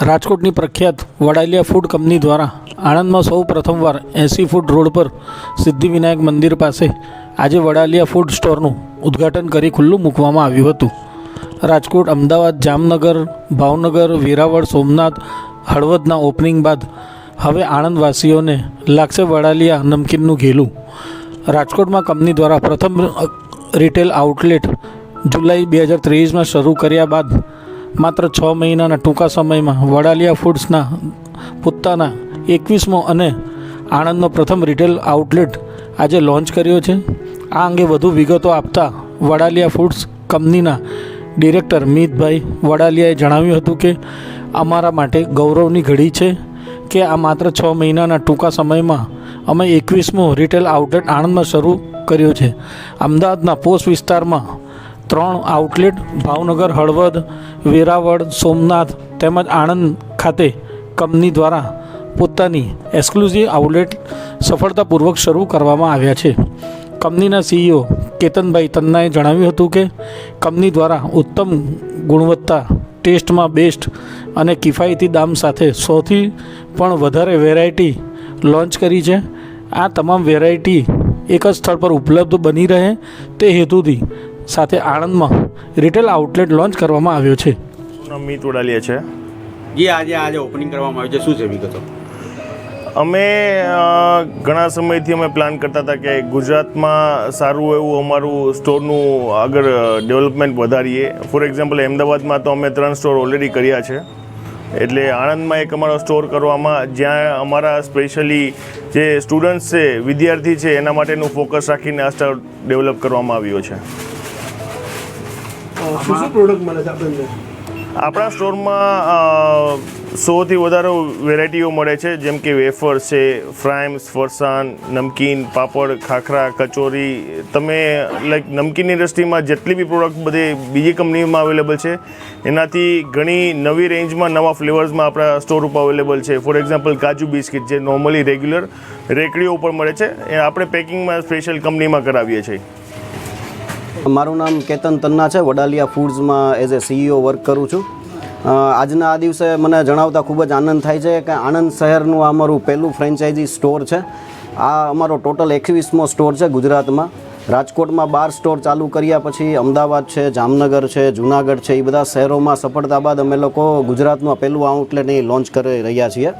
રાજકોટની પ્રખ્યાત Vadaliya food company દ્વારા આણંદમાં સૌ પ્રથમવાર એસી ફૂડ રોડ પર સિદ્ધિવિનાયક મંદિર પાસે આજે વડાલિયા ફૂડ સ્ટોરનું ઉદ્ઘાટન કરી ખુલ્લું મૂકવામાં આવ્યું હતું. રાજકોટ, અમદાવાદ, જામનગર, ભાવનગર, વેરાવળ, સોમનાથ, હળવદના ઓપનિંગ બાદ હવે આણંદવાસીઓને લાગશે વડાલિયા નમકીનનું ઘેલું. રાજકોટમાં કંપની દ્વારા પ્રથમ રિટેલ આઉટલેટ જુલાઈ બે હજાર ત્રેવીસમાં શરૂ કર્યા બાદ માત્ર છ મહિનાના ટૂંકા સમયમાં વડાલિયા ફૂડ્સના પોતાના એકવીસમો અને આણંદનો પ્રથમ રિટેલ આઉટલેટ આજે લોન્ચ કર્યો છે. આ અંગે વધુ વિગતો આપતા વડાલિયા ફૂડ્સ કંપનીના ડિરેક્ટર મિતભાઈ વડાલિયાએ જણાવ્યું હતું કે, અમારા માટે ગૌરવની ઘડી છે કે આ માત્ર છ મહિનાના ટૂંકા સમયમાં અમે એકવીસમો રિટેલ આઉટલેટ આણંદમાં શરૂ કર્યો છે. અમદાવાદના પોસ્ટ વિસ્તારમાં ત્રણ આઉટલેટ ભાવનગર, હળવદ, વેરાવળ, સોમનાથ તેમજ આણંદ ખાતે કંપની દ્વારા પોતાની એક્સક્લુઝિવ આઉટલેટ સફળતાપૂર્વક શરૂ કરવામાં આવ્યા છે. કંપનીના સીઈઓ કેતનભાઈ તન્નાએ જણાવ્યું હતું કે, કંપની દ્વારા ઉત્તમ ગુણવત્તા, ટેસ્ટમાં બેસ્ટ અને કિફાયતી દામ સાથે સૌથી પણ વધારે વેરાયટી લોન્ચ કરી છે. આ તમામ વેરાયટી એક જ સ્થળ પર ઉપલબ્ધ બની રહે તે હેતુથી સાથે આણંદમાં રિટેલ આઉટલેટ લોન્ચ કરવામાં આવ્યો છે. નામ ઉડાલિયા છે. જે આજે આજે ઓપનિંગ કરવામાં આવ્યું છે. શું છે વિગતો? અમે ઘણા સમયથી અમે પ્લાન કરતા હતા કે ગુજરાતમાં સારું એવું અમારું સ્ટોરનું આગળ ડેવલપમેન્ટ વધારીએ. ફોર એક્ઝામ્પલ અમદાવાદમાં તો અમે ત્રણ સ્ટોર ઓલરેડી કર્યા છે. એટલે આણંદમાં એક અમારો સ્ટોર કરવામાં જ્યાં અમારા સ્પેશિયલી જે સ્ટુડન્ટ્સ છે વિદ્યાર્થી છે એના માટેનું ફોકસ રાખીને આ સ્ટોર ડેવલપ કરવામાં આવ્યો છે. શું શું પ્રોડક્ટ મળે છે આપણને? આપણા સ્ટોરમાં સોથી વધારે વેરાયટીઓ મળે છે. જેમ કે વેફર છે ફ્રાઇમ્સ ફરસાણ નમકીન પાપડ ખાખરા કચોરી. તમે લાઈક નમકીનની ઇન્ડસ્ટ્રીમાં જેટલી બી પ્રોડક્ટ બધી બીજી કંપનીમાં અવેલેબલ છે એનાથી ઘણી નવી રેન્જમાં નવા ફ્લેવર્સમાં આપણા સ્ટોર ઉપર અવેલેબલ છે. ફોર એક્ઝામ્પલ કાજુ બિસ્કિટ જે નોર્મલી રેગ્યુલર રેકડીઓ ઉપર મળે છે. એ આપણે પેકિંગમાં સ્પેશિયલ કંપનીમાં કરાવીએ છીએ. મારું નામ કેતન તન્ના છે. વડાલિયા ફૂડ્સમાં એઝ એ સીઈઓ વર્ક કરું છું. આજના આ દિવસે મને જણાવતા ખૂબ જ આનંદ થાય છે કે આણંદ શહેરનું અમારું પહેલું ફ્રેન્ચાઇઝી સ્ટોર છે. આ અમારો ટોટલ એકવીસમો સ્ટોર છે ગુજરાતમાં. રાજકોટમાં બાર સ્ટોર ચાલુ કર્યા પછી અમદાવાદ છે, જામનગર છે, જુનાગઢ છે, એ બધા શહેરોમાં સફળતા બાદ અમે લોકો ગુજરાતમાં પહેલું આઉટલેટ અહીં લોન્ચ કરી રહ્યા છીએ.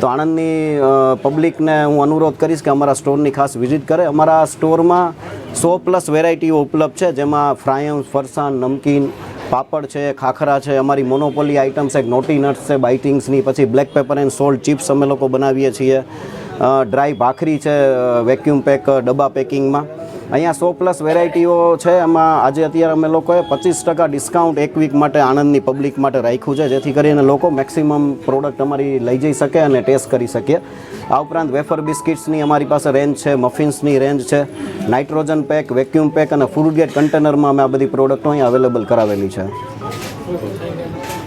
તો આણંદની પબ્લિકને હું અનુરોધ કરીશ કે અમારા સ્ટોરની ખાસ વિઝિટ કરે. અમારા સ્ટોરમાં સો પ્લસ વેરાયટીઓ ઉપલબ્ધ છે, જેમાં ફ્રાયમ્સ ફરસાણ, નમકીન, પાપડ છે, ખાખરા છે, અમારી મોનોપોલી આઇટમ્સ એક નોટી નટ્સ છે બાઇટિંગ્સની પછી black pepper and salt chips અમે લોકો બનાવીએ છીએ. ડ્રાય ભાખરી છે વેક્યુમ પેક ડબ્બા પેકિંગમાં અહીંયા સો પ્લસ વેરાયટીઓ છે. એમાં આજે અત્યારે અમે લોકોએ પચીસ ટકા ડિસ્કાઉન્ટ એક વીક માટે આણંદની પબ્લિક માટે રાખ્યું છે, જેથી કરીને લોકો મેક્સિમમ પ્રોડક્ટ અમારી લઈ જઈ શકે અને ટેસ્ટ કરી શકે. આ ઉપરાંત વેફર બિસ્કિટ્સની અમારી પાસે રેન્જ છે મફિન્સની રેન્જ છે નાઇટ્રોજન પેક વેક્યુમ પેક અને ફૂડ ગેટ કન્ટેનરમાં અમે આ બધી પ્રોડક્ટો અહીં અવેલેબલ કરાવેલી છે.